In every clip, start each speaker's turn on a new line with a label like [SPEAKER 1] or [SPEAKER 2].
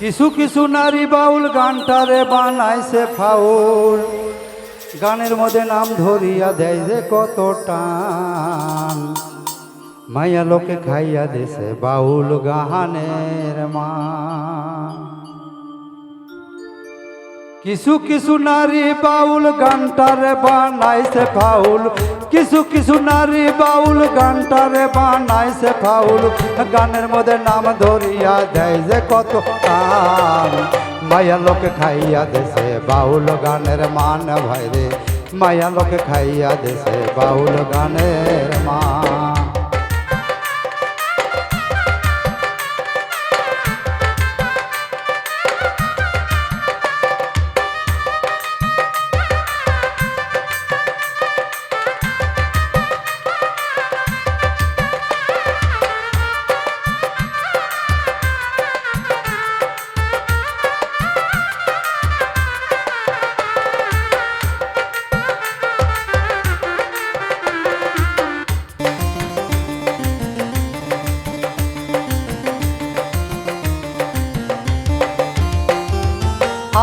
[SPEAKER 1] কিছু কিছু নারী বাউল গানটারে বানাইছে ফাউল। গানের মধ্যে নাম ধরিয়া দেয় যে কত টান। মাইয়া লোকে খাইয়া দেশে বাউল গাহানের মা কিছু কিছু নারী বাউল গানটারে বানাইছে ফাউল। কিছু কিছু নারী বাউল গানটারে বানাইছে ফাউল। গানের মধ্যে নাম ধরিয়া দেয় যে কত মায়া লোকে খাইয়া দেশে বাউল গানের মান ভাইরে। মায়া লোকে খাইয়া দেশে বাউল গানের মান।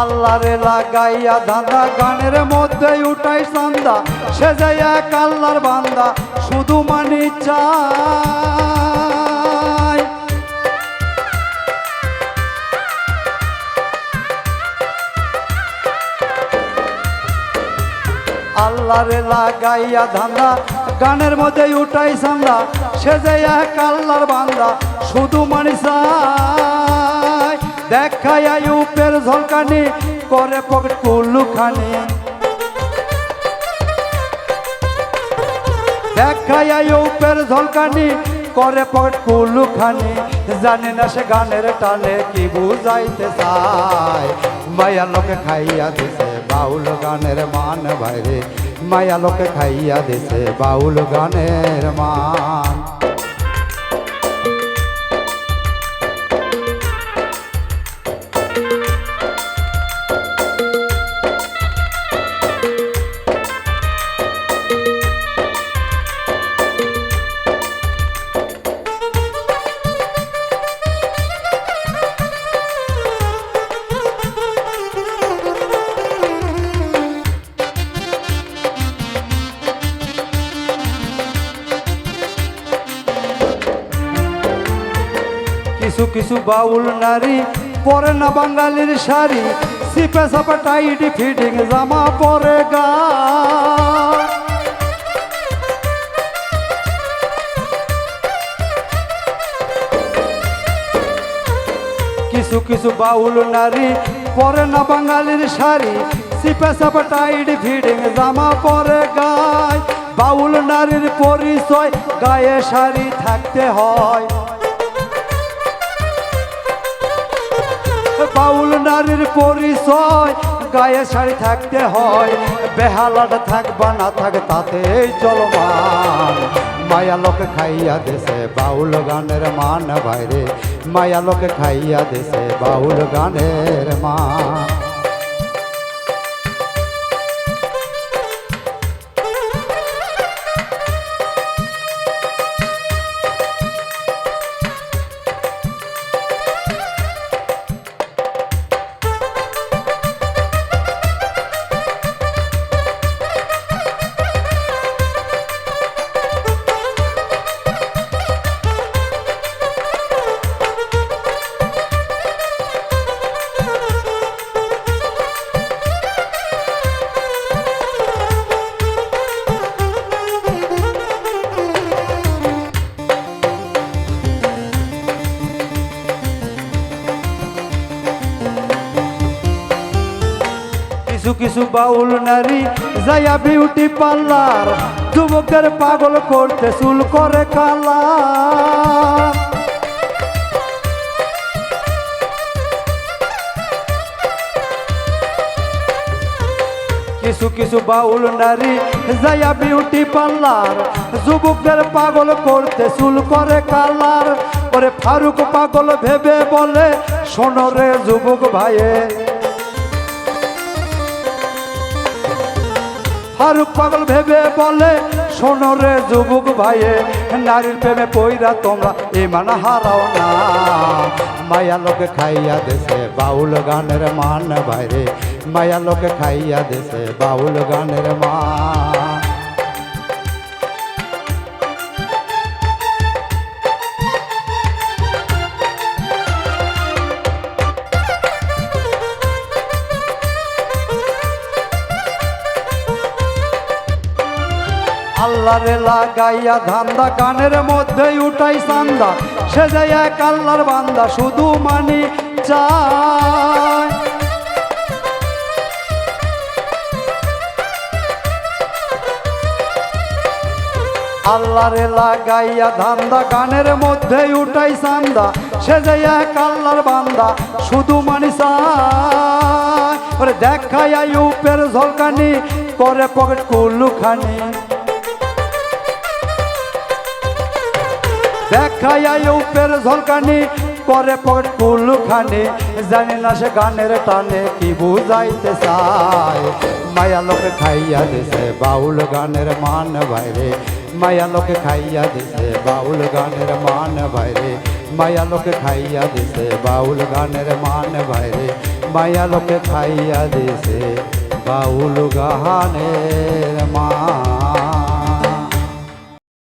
[SPEAKER 1] আল্লাহরে লাগাইয়া ধান্দা গানের মধ্যে উঠাই সন্ধ্যা। সে যায় এক আল্লাহর বান্দা, শুধু মানি চাই। আল্লাহরে লাগাইয়া ধান্দা গানের মধ্যে উঠাই সন্ধ্যা। সে যে এক আল্লাহর বান্দা, শুধু মানি চাই। দেখাইয়া উপের ঝলকানি, করে পকেট কুল্লুখানি দেখাইয়া উপের ঝলকানি, করে পকেট কুল্লুখানি জানি না সে গানের টানে কি বুঝাইতে চায়। মায়া লোকে খাইয়া দিছে বাউল গানের মান বাইরে মায়া লোকে খাইয়া দিছে বাউল গানের মান। কিছু কিছু বাউল নারী, পরে না বাঙালির শাড়ি, সিপে সাপে টাইট ফিটিং জামা পরে গা। কিছু কিছু বাউল নারী, পরে না বাঙালির শাড়ি, সিপে সাপে টাইট ফিটিং জামা পরে গায়। বাউল নারীর পরিচয়, গায়ে শাড়ি থাকতে হয়। নারীর পরিচয়, গায়ে শাড়ি থাকতে হয় বেহালাটা থাকবা না থাক, তাতেই চলমান। মায়া লোকে খাইয়া দেশে বাউল গানের মান বাইরে মায়া লোকে খাইয়া দেশে বাউল গানের মান। কিছু কিছু বাউল নারী যাইয়া বিউটি পার্লার যুবকের পাগল করতে চুল করে কালা। কিছু কিছু বাউল নারী যাইয়া বিউটি পার্লার যুবকদের পাগল করতে চুল করে কালার ওরে ফারুক পাগল ভেবে বলে, শোনো রে যুবক ভাইয়ে ফারুক পাগল ভেবে বলে, শোনো রে যুবক ভাইয়ে, নারীর প্রেমে পইরা তোমরা ইমান হারাও না। মায়া লোকে খাইয়া দেশে বাউল গানের মান বাইরে মায়া লোকে খাইয়া দেশে বাউল গানের মান। আল্লাহরে লাগাইয়া ধান্দা, কানের মধ্যে উঠাই সান্দা সে যে এক আল্লাহর বান্দা, শুধু মানি চায়। আল্লাহরে লাগাইয়া ধান্দা, কানের মধ্যে উঠাই সান্দা সে যে এক আল্লাহর বান্দা, শুধু মানি চায়। ওরে দেখাইয়া উপের ঝলকানি, করে পকেট কুল্লুখানি দেখাইয়া উপের ঝলকানি করে পকেট কুল্লুখানি জানি না সে গানের টানে কি বুঝাইতে চায়। মায়া লোকে খাইয়া দিছে বাউল গানের মান বাইরে। মায়া লোকে খাইয়া দিছে বাউল গানের মান বাইরে। মায়া লোকে খাইয়া দিছে বাউল গানের মান বাইরে। মায়া লোকে খাইয়া দিছে বাউল গানের মান।